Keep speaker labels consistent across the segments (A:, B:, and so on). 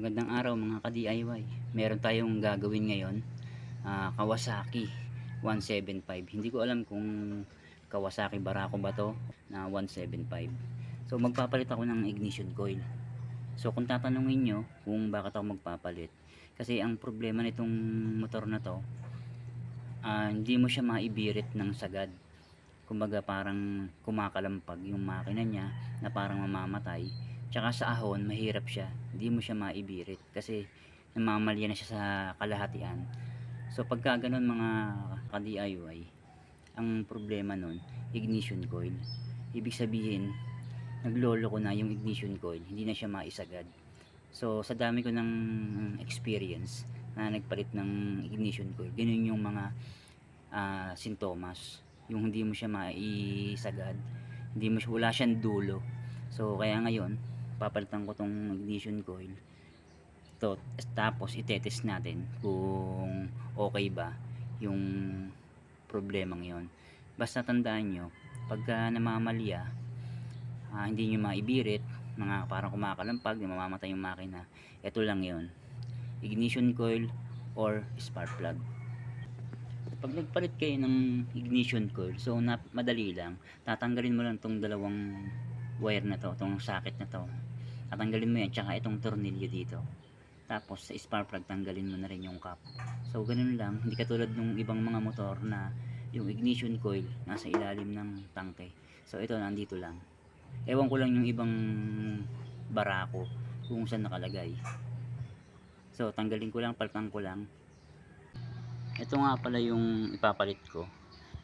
A: Magandang araw mga ka-DIY. Meron tayong gagawin ngayon. ah, Kawasaki 175. Hindi ko alam kung Kawasaki Barako ba to na 175. So magpapalit ako ng ignition coil. So kung tatanungin nyo kung bakit ako magpapalit. Kasi ang problema nitong motor na to, ah, hindi mo siya maibirit ng sagad. Kumbaga parang kumakalampag yung makina niya na parang mamamatay. Tsaka sa ahon, mahirap siya. Hindi mo siya maibirit kasi namamalya na siya sa kalahatian. So pagka ganun mga ka-DIY, ang problema nun, ignition coil. Ibig sabihin, naglolo ko na yung ignition coil, hindi na siya maisagad. So sa dami ko ng experience na nagpalit ng ignition coil, ganun yung mga ah, sintomas. Yung hindi mo siya maisagad, hindi mo wala siyang dulo. So kaya ngayon, papalitan ko tong ignition coil. To tapos itetest natin kung okay ba yung problemang yon basta tandaan nyo pagka namamalya ah, hindi nyo maibirit mga parang kumakalampag mamamatay yung makina ito lang yon ignition coil or spark plug. Pag nagpalit kayo ng ignition coil so na, madali lang. Tatanggalin mo lang tong dalawang wire na to tong socket na to tatanggalin mo yan tsaka itong tornilyo dito. Tapos sa spark plug tanggalin mo na rin yung cap. So ganun lang. Hindi katulad nung ibang mga motor na yung ignition coil nasa ilalim ng tangke. So ito nandito lang. Ewan ko lang yung ibang barako kung saan nakalagay. So tanggalin ko lang paltang ko lang. Ito nga pala yung ipapalit ko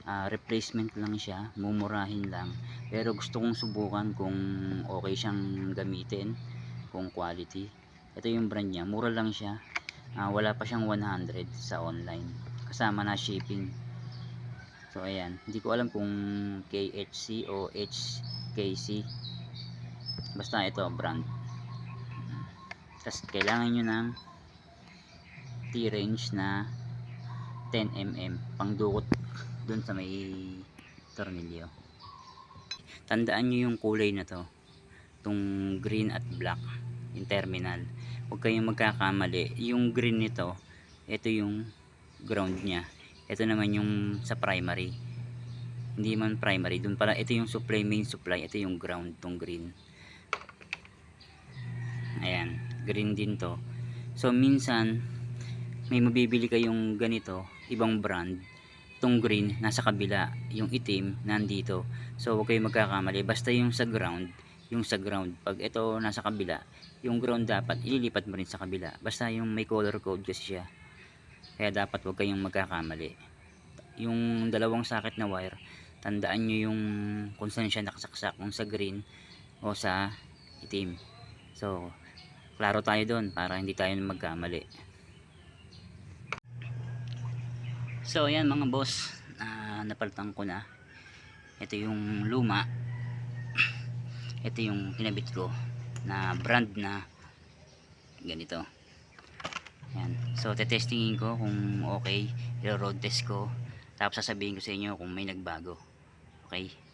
A: Ah, replacement lang siya mumurahin lang. Pero gusto kong subukan kung okay siyang gamitin kung quality. Ito yung brand niya mura lang siya. Ah, wala pa siyang 100 sa online. Kasama na shipping. So ayan. Hindi ko alam kung KHC o HKC basta ito brand. Tapos kailangan nyo ng T-range na 10mm pangdukot dun sa may tornilyo. Tandaan nyo yung kulay na to. Itong green at black. Yung terminal. Huwag kayong magkakamali. Yung green nito ito yung ground nya ito naman yung sa primary. Hindi man primary dun pala. Ito yung supply main supply. Ito yung ground tong green. Ayan. Green din to. So minsan may mabibili kayong ganito ibang brand itong green nasa kabila yung itim nandito. So huwag kayong magkakamali. Basta yung sa ground yung sa ground. Pag ito nasa kabila yung ground dapat ililipat mo rin sa kabila. Basta yung may color code kasi siya. Kaya dapat huwag kayong magkakamali. Yung dalawang socket na wire tandaan nyo yung kung saan siya nakasaksak kung sa green o sa itim. So klaro tayo doon para hindi tayo magkamali So ayan mga boss, ah, napalitan ko na. Ito yung luma. Ito yung kinabit ko na brand na ganito. Ayan. So tetestingin ko kung okay, i-road test ko. Tapos sasabihin ko sa inyo kung may nagbago. Okay?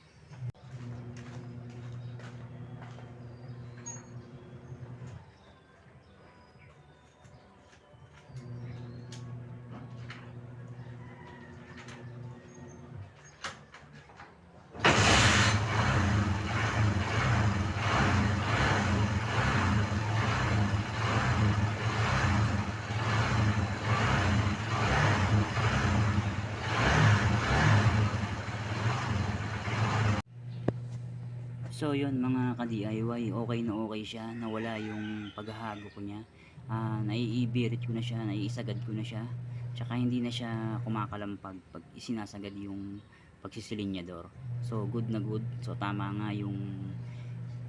A: So yun mga ka-DIY, okay na okay siya, nawala yung paghahago ko niya. Ah, naiibirit ko na siya, naiisagad ko na siya. Tsaka hindi na siya kumakalampag pag isinasagad yung pagsisilinyador. So good na good. So tama nga yung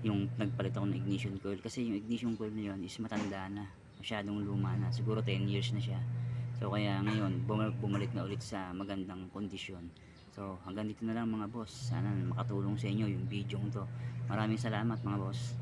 A: yung nagpalit ako ng ignition coil kasi yung ignition coil na yun is matanda na masyadong luma na siguro 10 years na siya so kaya ngayon bumalik na ulit sa magandang kondisyon so hanggang dito na lang mga boss. Sana makatulong sa inyo yung video to. Maraming salamat mga boss